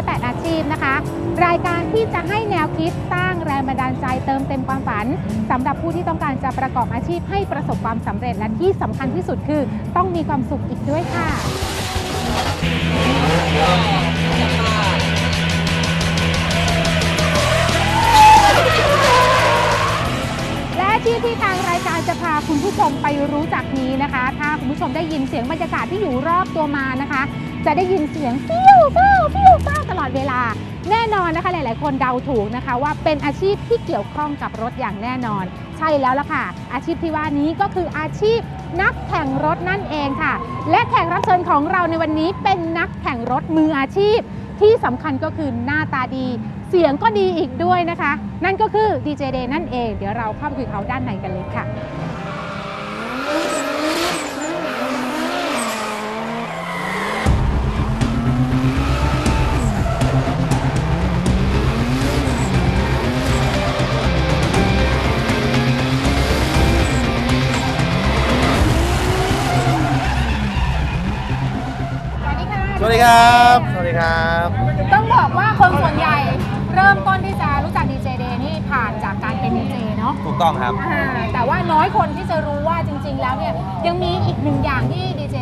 108 อาชีพนะคะ รายการที่จะให้แนวคิดสร้างแรงบันดาลใจเติมเต็มความฝันสำหรับผู้ที่ต้องการจะประกอบอาชีพให้ประสบความสำเร็จและที่สำคัญที่สุดคือ ต้องมีความสุขอีกด้วยค่ะและอาชีพที่ทางรายการจะพาคุณผู้ชมไปรู้จักนี้นะคะ ถ้าคุณผู้ชมได้ยินเสียงบรรยากาศที่อยู่รอบตัวมานะคะ จะได้ยินเสียงฟิวฟิวฟิวฟิวตลอดเวลา แน่นอนนะคะหลาย ๆ คนเดาถูกนะคะ ว่าเป็นอาชีพที่เกี่ยวข้องกับรถอย่างแน่นอน ใช่แล้วล่ะค่ะ อาชีพที่ว่านี้ก็คืออาชีพนักแข่งรถนั่นเองค่ะ และแขกรับเชิญของเราในวันนี้เป็นนักแข่งรถมืออาชีพ ที่สำคัญก็คือหน้าตาดี เสียงก็ดีอีกด้วยนะคะ นั่นก็คือดีเจเดนั่นเอง เดี๋ยวเราเข้าไปคุยเขาด้านในกันเลยค่ะ สดีค่ะสวัสดีครับ สวัสดีครับ ต้องบอกว่าคนส่วนใหญ่เริ่มต้นที่จะรู้จักดีเจเดนี่ผ่านจากการเป็นดีเจเนาะถูกต้องครับ อ่าแต่ว่าน้อยคนที่จะรู้ว่าจริง ๆ แล้วเนี่ยยังมีอีกหนึ่งอย่างที่ดีเจ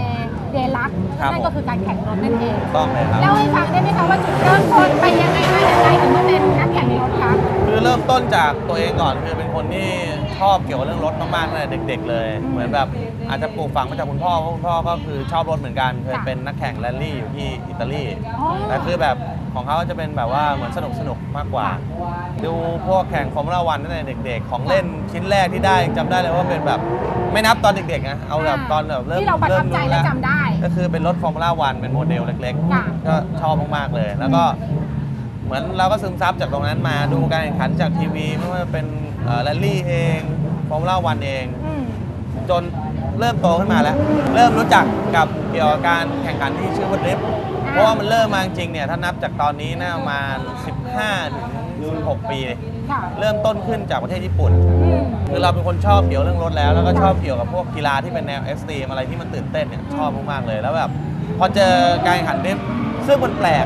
เดรักครับ นั่นก็คือการแข่งรถนั่นเองถูกต้องเลยครับ เล่าให้ฟังได้ไหมคะว่าจุดเริ่มต้นไปยังไงมาอย่างไรถึงมาเป็นนักแข่งรถคะ คือเริ่มต้นจากตัวเองก่อนคือเป็นคนที่ ชอบเกี่ยวกับเรื่องรถมากๆตั้งแต่เด็ก ๆ เลย เหมือนแบบอาจจะปลูกฝังมาจากคุณพ่อเพราะคุณพ่อก็คือชอบรถเหมือนกันเคยเป็นนักแข่งแรลลี่อยู่ที่อิตาลีอ๋อ แต่คือแบบของเขาจะเป็นแบบว่าเหมือนสนุกสนุกๆมากกว่า ดูพวกแข่งฟอร์มูล่าวันตั้งแต่เด็ก ๆ ของเล่นชิ้นแรกที่ได้จำได้เลยว่าเป็นแบบไม่นับตอนเด็กๆนะเอาแบบตอนแบบเริ่มที่เราประทับใจมและรู้จำได้ ก็คือเป็นรถฟอร์มูล่าวันเป็นโมเดลเล็กค่ะ ๆ ก็ชอบมากๆเลย แล้วก็ เหมือนเราก็ซึมซับจากตรงนั้นมาดูการแข่งขันจากทีวีไม่ว่าจะเป็นแรลลี่เองฟอร์มูล่าวันเอง อืมจนเริ่มโตขึ้นมาแล้ว เริ่มรู้จักกับเกี่ยวกับการแข่งขันที่ชื่อว่าดริฟต์เพราะว่ามันเริ่มมาจริงๆเนี่ยถ้านับจากตอนนี้น่าประมาณ 15ถึง16 ปีค่ะเริ่มต้นขึ้นจากประเทศญี่ปุ่น อืมคือเราเป็นคนชอบเกี่ยวเรื่องรถแล้ว แล้วก็ชอบเกี่ยวกับพวกกีฬาที่เป็นแนวเอ็กซ์ตรีมอะไรที่มันตื่นเต้นเนี่ยชอบมากๆเลยแล้วแบบพอเจอการแข่งขันดริฟต์ซึ่งมันแปลก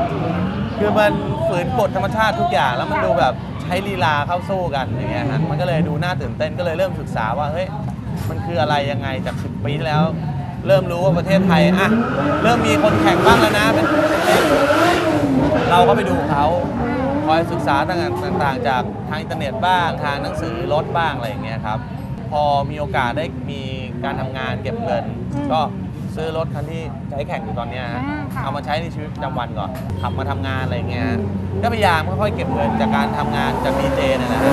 คือมันฝืนกฎธรรมชาติทุกอย่าง แล้วมันดูแบบใช้ลีลาเข้าสู้กันอย่างเงี้ยฮะมันก็เลยดูน่าตื่นเต้นก็เลยเริ่มศึกษาว่าเฮ้ยมันคืออะไรยังไงจาก 10 ปีที่แล้ว เริ่มรู้ว่าประเทศไทยอะเริ่มมีคนแข่งบ้างแล้วนะเป็นเราก็ไปดูเขาคอยศึกษาต่างๆ จากทางอินเทอร์เน็ตบ้างทางหนังสือรถบ้างอะไรอย่างเงี้ยครับพอมีโอกาสได้มีการทำงานเก็บเงิน ก็ ซื้อรถคันที่ใช้แข่งอยู่ตอนเนี้ยฮะอ่าค่ะ เอามาใช้ในชีวิตประจำวันก่อนขับมาทำงานอะไรอย่างเงี้ยฮะก็พยายามค่อยๆเก็บเงินจากการทำงานจากดีเจเนี่ยนะฮะ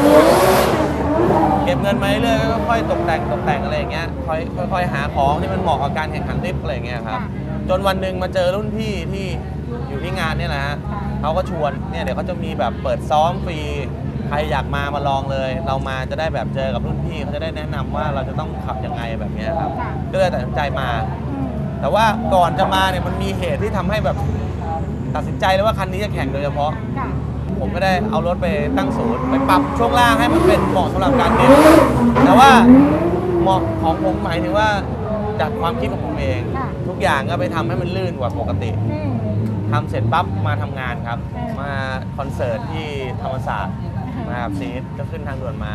เก็บเงินมาเรื่อยๆก็ค่อยๆตกแต่งตกแต่งอะไรอย่างเงี้ยค่อยค่อยๆหาของที่มันเหมาะกับการแข่งขันดริฟต์อะไรอย่างเงี้ยครับ ค่ะ จนวันหนึ่งมาเจอรุ่นพี่ที่อยู่ที่งานเนี่ยแหละฮะค่ะเขาก็ชวนเนี่ยเดี๋ยวเขาจะมีแบบเปิดซ้อมฟรีใครอยากมามาลองเลย เรามาจะได้แบบเจอกับรุ่นพี่เขาจะได้แนะนำว่าเราจะต้องขับยังไงแบบเนี้ยครับ ค่ะ ก็เลยตัดสินใจมาอืม แต่ว่าก่อนจะมาเนี่ยมันมีเหตุที่ทำให้แบบตัดสินใจเลยว่าคันนี้จะแข่งโดยเฉพาะ ค่ะผมก็ได้เอารถไปตั้งศูนย์ไปปรับช่วงล่างให้มันเป็นเหมาะสำหรับการเดินแต่ว่าเหมาะของผมหมายถึงว่าจากความคิดของผมเอง ค่ะ ทุกอย่างก็ไปทำให้มันลื่นกว่าปกติอืม ทำเสร็จปั๊บมาทำงานครับ เออ มาคอนเสิร์ตที่ธรรมศาสตร์อ่ามาแบบซีดก็ขึ้นทางด่วนมา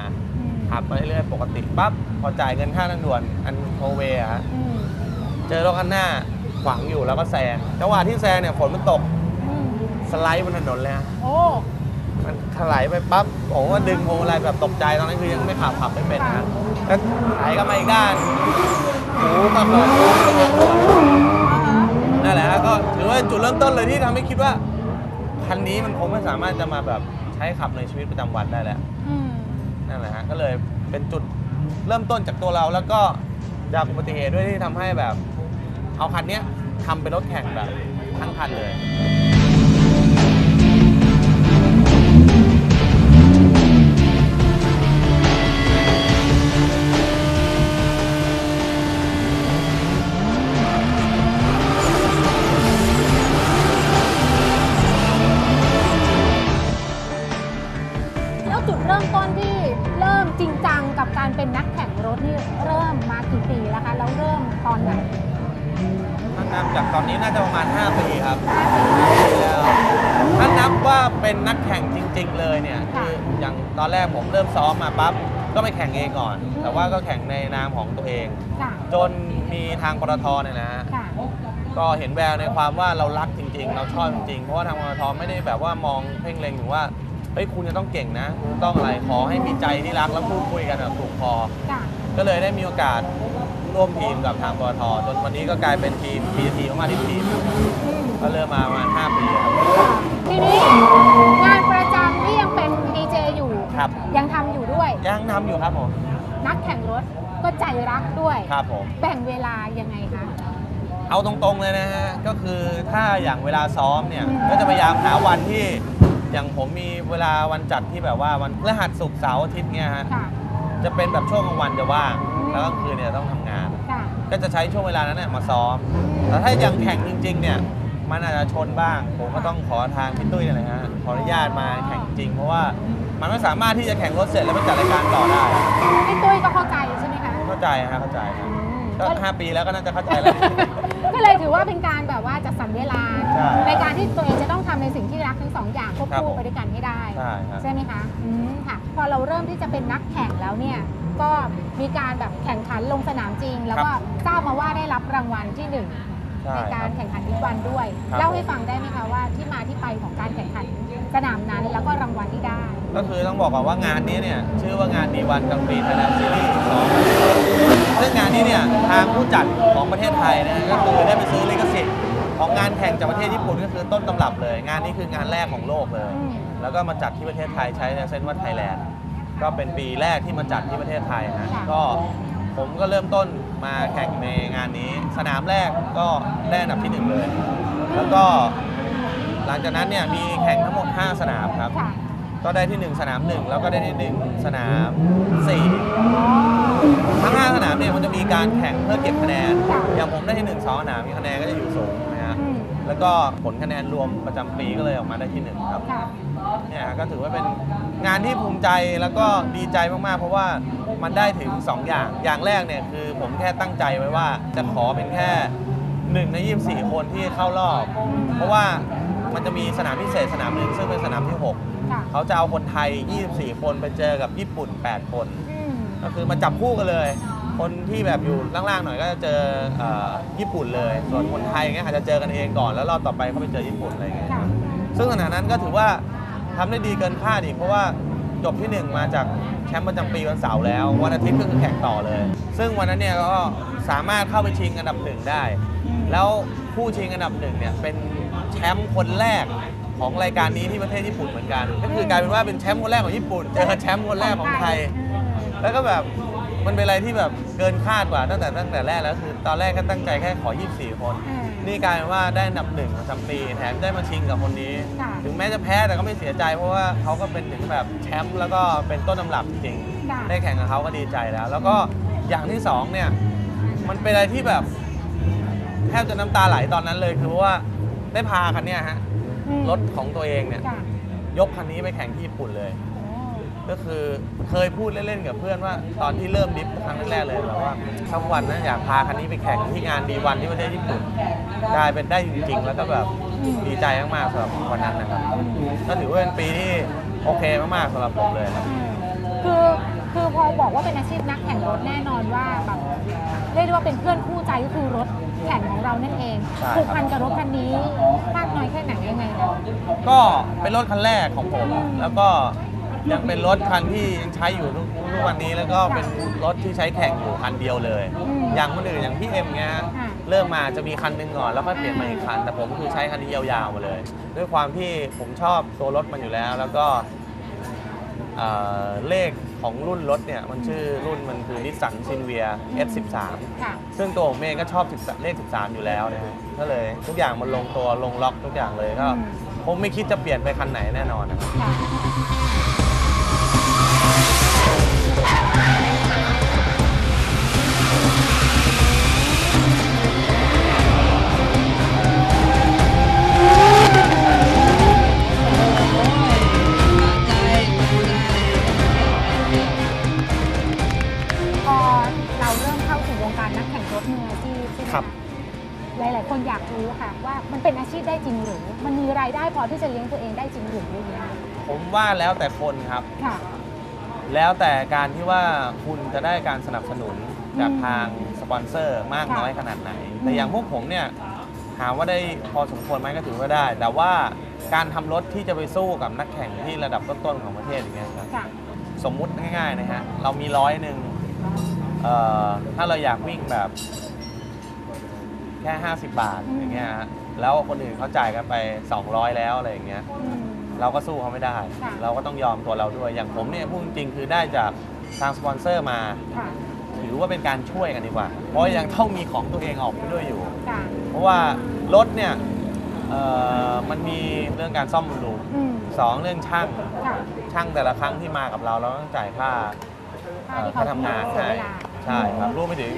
ขับมาเรื่อยๆปกติปั๊บพอจ่ายเงินค่าทางด่วนอันโทเวอะฮะ อืม เจอรถคันหน้าขวางอยู่แล้วก็แซงจังหวะที่แซงเนี่ยฝนมันตกอืมสไลด์บนถนนเลยฮะโอ้ มันถลายไปปั๊บผมว่าดึงพวงมาลัยแบบตกใจตอนนั้นคือยังไม่ขับขับไม่เป็นนะฮะแล้วไหลก็มาอีกด้านหูก็ขอโค้งไปทางด่วนอ่าฮะนั่นแหละฮะก็ถือว่าจุดเริ่มต้นเลยที่ทำให้คิดว่าคันนี้มันคงไม่สามารถจะมาแบบใช้ขับในชีวิตประจำวันได้แล้ว อืม นั่นแหละฮะก็เลยเป็นจุดเริ่มต้นจากตัวเราแล้วก็จากอุบัติเหตุด้วยที่ทำให้แบบ เอาคันเนี้ยทำเป็นรถแข่งแบบทั้งคันเลย จากตอนนี้น่าจะประมาณ 5 ปีครับแล้วถ้านับว่าเป็นนักแข่งจริง ๆ เลยเนี่ยคืออย่างตอนแรกผมเริ่มซ้อมมาปั๊บก็ไปแข่งเองก่อน แต่ว่าก็แข่งในนามของตัวเองค่ะจนมีทางปตทเนี่ยนะฮะค่ะก็เห็นแววในความว่าเรารักจริง ๆ เราชอบจริงๆ เพราะว่าทางปตทไม่ได้แบบว่ามองเพ่งเล็งถึงว่าเฮ้ยคุณจะต้องเก่งนะคุณต้องอะไรขอให้มีใจที่รักแล้วพูดคุยกันแบบถูกคอค่ะก็เลยได้มีโอกาส ร่วมทีมกับทางปตทจนวันนี้ก็กลายเป็นทีม PTT เข้ามาที่ทีมอืมก็เริ่มมาประมาณ5ปีครับ ทีนี้งานประจำที่ยังเป็นดีเจอยู่ ครับ ยังทำอยู่ด้วย ยังทำอยู่ครับผมนักแข่งรถก็ใจรักด้วย ครับผม แบ่งเวลายังไงคะ เอาตรงๆเลยนะฮะ ก็คือถ้าอย่างเวลาซ้อมเนี่ยอืมก็จะพยายามหาวันที่ อย่างผมมีเวลาวันจัดที่แบบว่าวันพฤหัสศุกร์เสาร์อาทิตย์เนี่ยฮะ ค่ะ จะเป็นแบบช่วงกลางวันจะว่างอืม แล้วกลางคืนเนี่ยต้องทำงาน ค่ะ ก็จะใช้ช่วงเวลานั้นเนี่ยมาซ้อม แต่ถ้ายังแข่งจริง ๆ เนี่ย มันอาจจะชนบ้าง ผมก็ต้องขอทางพี่ตุ้ยเนี่ยนะฮะ ขออนุญาตมาแข่งจริง เพราะว่ามันไม่สามารถที่จะแข่งรถเสร็จแล้วไปจัดรายการต่อได้ พี่ตุ้ยก็เข้าใจใช่ไหมคะเข้าใจฮะเข้าใจครับ อืมก็ก็ ห้าปีแล้วก็น่าจะเข้าใจแล้ว ก็เลยถือว่าเป็นการแบบว่าจัดสรรเวลาใช่ในการที่ตัวเองจะต้องทำในสิ่งที่รักทั้งสองอย่างควบครับคู่ผม ไปด้วยกันให้ได้ ใช่ครับ ใช่ไหมคะอืมค่ะ พอเราเริ่มที่จะเป็นนักแข่งแล้วเนี่ย ก็มีการแบบแข่งขันลงสนามจริง แล้วก็ทราบมาว่าได้รับรางวัลที่หนึ่งใช่ในคการรับแข่งขันบิ๊กวันด้วย ครับ เล่าให้ฟังได้ไหมคะว่าที่มาที่ไปของการแข่งขันสนามนั้นแล้วก็รางวัลที่ได้ ก็คือต้องบอกก่อนว่างานนี้เนี่ยชื่อว่างานดีวันกลางปีไทยแลนด์ซีรีส์2ซึ่งงานนี้เนี่ยทางผู้จัดของประเทศไทยนะก็คือได้ไปซื้อลิขสิทธิ์ของงานแข่งจากประเทศญี่ปุ่นก็คือต้นตำรับเลย งานนี้คืองานแรกของโลกเลย อืม แล้วก็มาจัดที่ประเทศไทยใช้ในเส้นว่าไทยแลนด์ ก็เป็นปีแรกที่มาจัดที่ประเทศไทยฮะค่ะก็ผมก็เริ่มต้นมาแข่งในงานนี้ สนามแรกก็ได้อันดับที่หนึ่งเลย แล้วก็หลังจากนั้นเนี่ยมีแข่งทั้งหมด 5 สนามครับ ค่ะก็ได้ที่ 1 สนาม 1 แล้วก็ได้ที่ 1 สนาม4อ๋อทั้ง 5 สนามเนี่ยมันจะมีการแข่งเพื่อเก็บคะแนนค่ะอย่างผมได้ที่1 2สนามมีคะแนนก็จะอยู่สูงนะฮะอืม แล้วก็ผลคะแนนรวมประจำปีก็เลยออกมาได้ที่1ครับ ค่ะเนี่ยฮะก็ถือว่าเป็นงานที่ภูมิใจแล้วก็ดีใจมากๆ เพราะว่ามันได้ถึง 2 อย่าง อย่างแรกเนี่ยคือผมแค่ตั้งใจไว้ว่าจะขอเป็นแค่1ใน 24 คนที่เข้ารอบ เพราะว่ามันจะมีสนามพิเศษสนามหนึ่งซึ่งเป็นสนามที่6ค่ะเขาจะเอาคนไทย 24 คนไปเจอกับญี่ปุ่น 8 คน อืมก็คือมาจับคู่กันเลย คนที่แบบอยู่ล่างๆหน่อยก็จะเจอเอ่อญี่ปุ่นเลย ส่วนคนไทยเงี้ยอาจจะเจอกันเองก่อนแล้วรอบต่อไปเขาไปเจอญี่ปุ่นอะไรเงี้ยค่ะซึ่งขณะนั้นก็ถือว่าทำได้ดีเกินคาดอีกเพราะว่าจบที่1มาจากแชมป์ประจำปีวันเสาร์แล้ว วันอาทิตย์ก็คือแข่งต่อเลย ซึ่งวันนั้นเนี่ยก็สามารถเข้าไปชิงอันดับหนึ่งได้ แล้วผู้ชิงอันดับหนึ่งเนี่ยเป็นแชมป์คนแรกของรายการนี้ที่ประเทศญี่ปุ่นเหมือนกัน ก็คือกลายเป็นว่าเป็นแชมป์คนแรกของญี่ปุ่นเจอแชมป์คนแรกของไทย แล้วก็แบบ มันเป็นอะไรที่แบบเกินคาดกว่าตั้งแต่ตั้งแต่แรกแล้วคือ ตอนแรกก็ตั้งใจแค่ขอ 24 คน อืมนี่กลายเป็นว่าได้อันดับหนึ่งประจำปีแถมได้มาชิงกับคนนี้ ค่ะ ถึงแม้จะแพ้แต่ก็ไม่เสียใจ เพราะว่าเขาก็เป็นถึงแบบแชมป์แล้วก็เป็นต้นตำรับจริงค่ะๆได้แข่งกับเขาก็ดีใจแล้ว แล้วก็อย่างที่สองเนี่ย มันเป็นอะไรที่แบบแทบจะน้ำตาไหลตอนนั้นเลย คือเพราะว่าได้พาคันเนี้ยฮะอืมรถของตัวเองเนี่ย ค่ะยกคันนี้ไปแข่งที่ญี่ปุ่นเลยโอ้ ก็คือเคยพูดเล่นๆกับเพื่อนว่าตอนที่เริ่มดิฟครั้งแรกๆเลยแบบว่าสักวันนะอยากพาคันนี้ไปแข่งที่งานดีวันที่ประเทศญี่ปุ่นกลายเป็นได้จริงๆ แล้วก็แบบดีใจมากๆสำหรับวันนั้นนะครับก็ถือว่าเป็นปีที่โอเคมากๆสำหรับผมเลยครับอืมคือคือพอบอกว่าเป็นอาชีพนักแข่งรถแน่นอนว่าแบบเรียกได้ว่าเป็นเพื่อนคู่ใจก็คือรถแข่งของเรานั่นเองใช่ครับผูกพันกับรถคันนี้มากน้อยแค่ไหนยังไงคะก็เป็นรถคันแรกของผม แล้วก็ ยังเป็นรถคันที่ยังใช้อยู่ทุกทุกวันนี้แล้วก็เป็นรถที่ใช้แข่งอยู่คันเดียวเลยอย่างคนอื่นอย่างพี่เอ็มเงี้ยฮะค่ะ เริ่มมาจะมีคันหนึ่งก่อนแล้วค่อยเปลี่ยนมาอีกคัน แต่ผมคือใช้คันนี้ยาวๆมาเลย ด้วยความที่ผมชอบตัวรถมันอยู่แล้ว แล้วก็เอ่อเลขของรุ่นรถเนี่ยมันชื่อรุ่นมันคือนิสสันซินเวีย S13 ค่ะ ซึ่งตัวผมเองก็ชอบ13เลข 13 อยู่แล้วนะฮะก็เลยทุกอย่างมันลงตัวลงล็อกทุกอย่างเลยก็อืม ผมไม่คิดจะเปลี่ยนไปคันไหนแน่นอนนะครับ ค่ะ ตัวเองได้จริงหรืออย่างเงี้ยผมว่าแล้วแต่คนครับ ค่ะ แล้วแต่การที่ว่าคุณจะได้การสนับสนุนจากอืมทางสปอนเซอร์มากค่ะน้อยขนาดไหนอืแต่มอย่างพวกผมเนี่ยถามว่าได้พอสมควรไหมก็ถือว่าได้ แต่ว่าการทำรถที่จะไปสู้กับนักแข่งที่ระดับต้นๆของประเทศอย่างเงี้ยครับค่ะ สมมุติง่ายๆนะฮะเรามีร้อยหนึ่งเอ่อถ้าเราอยากวิ่งแบบแค่ 50 บาทอืมอย่างเงี้ยฮะแล้วคนอื่นเขาจ่ายกันไป 200 แล้วอะไรอย่างเงี้ย อืม เราก็สู้เขาไม่ได้ ค่ะ เราก็ต้องยอมตัวเราด้วย อย่างผมเนี่ยพูดจริงๆคือได้จากทางสปอนเซอร์มา ค่ะถือว่าเป็นการช่วยกันดีกว่า เพราะยังต้องมีของตัวเองออกไปด้วยอยู่ ค่ะเพราะว่ารถเนี่ยเอ่อมันมีเรื่องการซ่อมบำรุงอืมสองเรื่องช่างค่ะช่างแต่ละครั้งที่มากับเราเราต้องจ่ายค่าค่าเอ่อที่ค่าเขาทำงานเสียให้เวลา ใช่ครับรวมไปถึง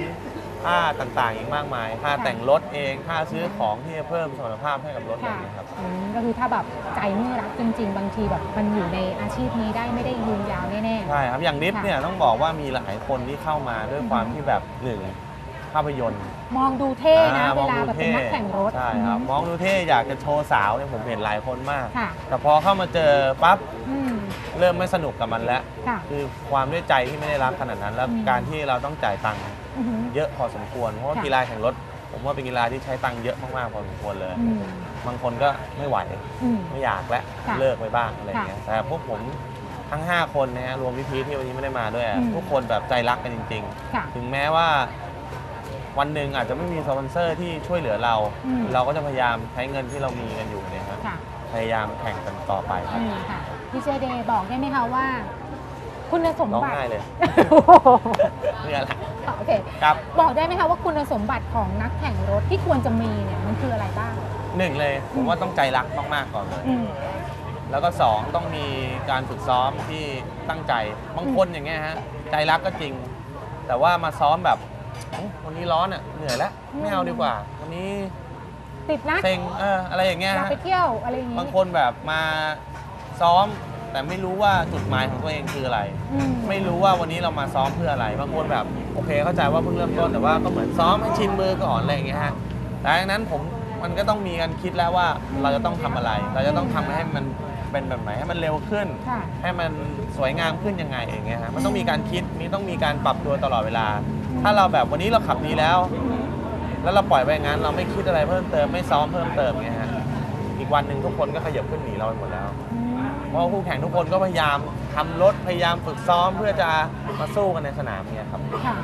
ค่าต่างๆอีกมากมาย ค่าค่ะแต่งรถเองค่าซื้อของที่จะเพิ่มสมรรถภาพให้กับรถอะไรอค่ะย่างเงี้ยครับ อืมก็คือถ้าแบบใจไม่รักจริง ๆ บางทีแบบมันอยู่ในอาชีพนี้ได้ไม่ได้ยืนยาวแน่ ใช่ครับ อย่างนิฟค่ะเนี่ยต้องบอกว่ามีหลายคนที่เข้ามาด้วยความที่แบบหนึ่งภาพยนตร์ๆ มองดูเท่นะอ่เวลาองแบบดูเป็นนักแข่งรถใช่ครับ มองดูเท่อยากจะโชว์สาวเนี่ยผมเห็นหลายคนมาก ค่ะแต่พอเข้ามาเจอปั๊บอืมเริ่มไม่สนุกกับมันแล้ว ค่ะ คือความด้วยใจที่ไม่ได้รักขนาดนั้น แล้วอืม การที่เราต้องจ่ายตังค์ อือหือ เยอะพอสมควร เพราะว่าค่ะ กีฬาแข่งรถ ผมว่าเป็นกีฬาที่ใช้ตังค์เยอะมากๆพอสมควรเลย อืมบางคนก็ไม่ไหว อืม ไม่อยากแล้วค่ะเลิกไปบ้างอะไรอย่างเงี้ยแต่พวกผมทั้ง 5 คนนะฮะรวมพี่พีทที่วันนี้ไม่ได้มาด้วยอะอืม ทุกคนแบบใจรักกันจริง ค่ะ ๆ ถึงแม้ว่า วันหนึ่งอาจจะไม่มีสปอนเซอร์ที่ช่วยเหลือเรา อืม เราก็จะพยายามใช้เงินที่เรามีกันอยู่เนี่ยครับค่ะพยายามแข่งกันต่อไปครับอืมค่ะพี่เจเดย์บอกได้ไหมคะว่า คุณสมร้องบัติไห้เลย โอ้โหนี่อะ ไรโอเคครับ บอกได้ไหมคะว่าคุณสมบัติของนักแข่งรถที่ควรจะมีเนี่ยมันคืออะไรบ้าง หนึ่งเลยผมว่าต้องใจรักมาก ๆ ก่อนเลย อืม แล้วก็สองต้องมีการฝึกซ้อมที่ตั้งใจ บางคนอย่างเงี้ยฮะ ใจรักก็จริง แต่ว่ามาซ้อมแบบโอ้วันนี้ร้อนอะ เหนื่อยแล้ว ไม่เอาดีกว่า วันนี้ติดนะเซ็งเอออะไรอย่างเงี้ยอยากฮะ ไปเที่ยวอะไรอย่างงี้ บางคนแบบมาซ้อม แต่ไม่รู้ว่าจุดหมายของตัวเองคืออะไร อืม ไม่รู้ว่าวันนี้เรามาซ้อมเพื่ออะไรบางคนแบบโอเคเข้าใจว่าเพิ่งเริ่มต้นแต่ว่าก็เหมือนซ้อมให้ชินมือก่อนอะไรอย่างเงี้ยฮะแต่ดังนั้นผมมันก็ต้องมีการคิดแล้วว่าเราจะต้องทำอะไร เราจะต้องทำให้มันเป็นแบบไหนให้มันเร็วขึ้น ค่ะ ให้มันสวยงามขึ้นยังไงอย่างเงี้ยฮะมันต้องมีการคิดมีต้องมีการปรับตัวตลอดเวลา ถ้าเราแบบวันนี้เราขับดีแล้ว แล้วเราปล่อยไปอย่างนั้นเราไม่คิดอะไรเพิ่มเติมไม่ซ้อมเพิ่มเติมเงี้ยฮะอีกวันหนึ่งทุกคนก็ขยับขึ้นหนีเราไปหมดแล้ว อืม เพราะว่าคู่แข่งทุกคนก็พยายามทำรถพยายามฝึกซ้อมเพื่อจะมาสู้กันในสนามเนี่ยครับ ค่ะ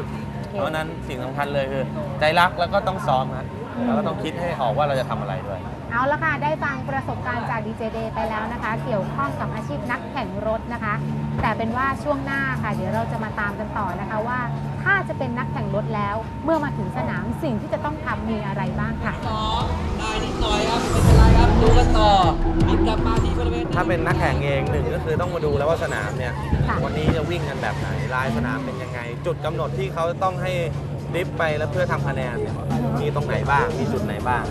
เพราะฉะนั้นสิ่งสำคัญเลยคือ ใจรักแล้วก็ต้องซ้อมฮะแล้วก็ต้องคิดให้ออกว่าเราจะทำอะไรด้วย เอาละค่ะ ได้ฟังประสบการณ์จากดีเจเดย์ไปแล้วนะคะ เกี่ยวข้องกับอาชีพนักแข่งรถนะคะ แต่เป็นว่าช่วงหน้าค่ะ เดี๋ยวเราจะมาตามกันต่อนะคะว่า ถ้าจะเป็นนักแข่งรถแล้ว เมื่อมาถึงสนามสิ่งที่จะต้องทำมีอะไรบ้างค่ะ สองได้นิดหน่อยครับไม่เป็นไร ครับดูกันต่อบินกลับมาที่บริเวณถ้าเป็นนักแข่งเองหนึ่งก็คือต้องมาดูแล้วว่าสนามเนี่ยค่ะวันนี้จะวิ่งกันแบบไหนลายสนามเป็นยังไง จุดกำหนดที่เขาต้องให้ดริฟต์ไปแล้วเพื่อทำคะแนนเนี่ยมีตรงไหนบ้างมีจุดไหนบ้าง